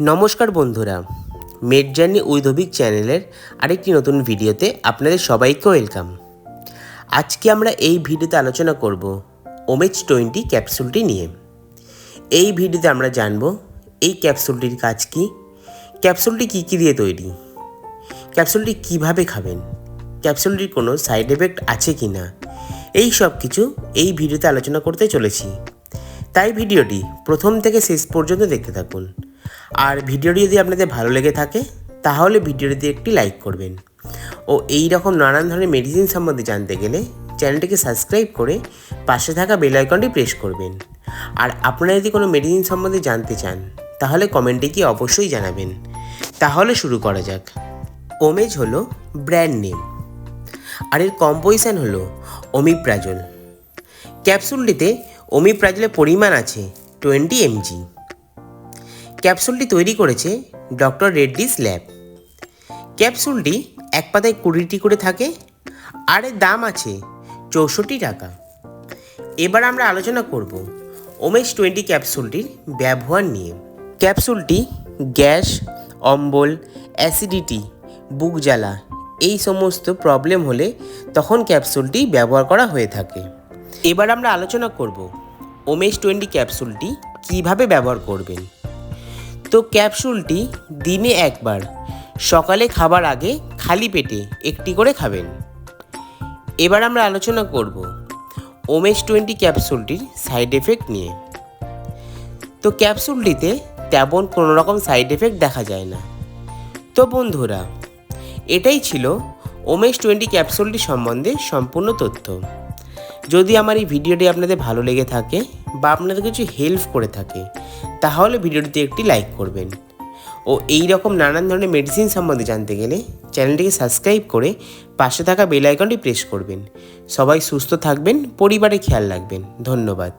নমস্কার বন্ধুরা made journey উইথভিক চ্যানেলের আরেকটি নতুন ভিডিওতে আপনাদের সবাইকে ওয়েলকাম। আজকে আমরা এই ভিডিওতে আলোচনা করব ওমেজ টোয়েন্টি ক্যাপসুলটি নিয়ে। এই ভিডিওতে আমরা জানব এই ক্যাপসুলটির কাজ কি, ক্যাপসুলটি কী কী দিয়ে তৈরি, ক্যাপসুলটি কীভাবে খাবেন, ক্যাপসুলটির কোনো সাইড এফেক্ট আছে কি না, এই সব কিছু এই ভিডিওতে আলোচনা করতে চলেছি। তাই ভিডিওটি প্রথম থেকে শেষ পর্যন্ত দেখতে থাকুন। আর ভিডিওটি যদি আপনাদের ভালো লেগে থাকে, তাহলে ভিডিওটিতে একটি লাইক করবেন। ও এই রকম নানান ধরনের মেডিসিন সম্বন্ধে জানতে গেলে চ্যানেলটিকে সাবস্ক্রাইব করে পাশে থাকা বেল আইকনটি প্রেস করবেন। আর আপনারা যদি কোনো মেডিসিন সম্বন্ধে জানতে চান, তাহলে কমেন্টে কি অবশ্যই জানাবেন। তাহলে শুরু করা যাক। ওমেজ হলো ব্র্যান্ড নেম আর এর কম্পোজিশন হলো ওমিপ্রাজল ক্যাপসুলটিতে ওমিপ্রাজলের পরিমাণ আছে টোয়েন্টি এমজি ক্যাপসুলটি তৈরি করেছে ডক্টর রেড্ডিস ল্যাব। ক্যাপসুলটি এক পাতায় কুড়িটি করে থাকে আর এর দাম আছে চৌষট্টি টাকা। এবার আমরা আলোচনা করব ওমেশ টোয়েন্টি ক্যাপসুলটির ব্যবহার নিয়ে। ক্যাপসুলটি গ্যাস, অম্বল, অ্যাসিডিটি, বুক জ্বালা এই সমস্ত প্রবলেম হলে তখন ক্যাপসুলটি ব্যবহার করা হয়ে থাকে। এবার আমরা আলোচনা করব ওমেশ টোয়েন্টি ক্যাপসুলটি কীভাবে ব্যবহার করবেন। তো ক্যাপসুলটি দিনে একবার, সকালে খাবার আগে খালি পেটে একটি করে খাবেন। এবার আমরা আলোচনা করব ওমেশ টোয়েন্টি ক্যাপসুলটির সাইড এফেক্ট নিয়ে। তো ক্যাপসুলটিতে তেমন কোনো রকম সাইড এফেক্ট দেখা যায় না। তো বন্ধুরা, এটাই ছিল ওমেশ টোয়েন্টি ক্যাপসুলটি সম্বন্ধে সম্পূর্ণ তথ্য। যদি আমার এই ভিডিওটি আপনাদের ভালো লেগে থাকে বা আপনাদের কিছু হেল্প করে থাকে, তাহলে ভিডিওটিতে একটি লাইক করবেন। ও এই রকম নানান ধরনের মেডিসিন সম্বন্ধে জানতে গেলে চ্যানেলটিকে সাবস্ক্রাইব করে পাশে থাকা বেল আইকনটি প্রেস করবেন। সবাই সুস্থ থাকবেন, পরিবারে খেয়াল রাখবেন। ধন্যবাদ।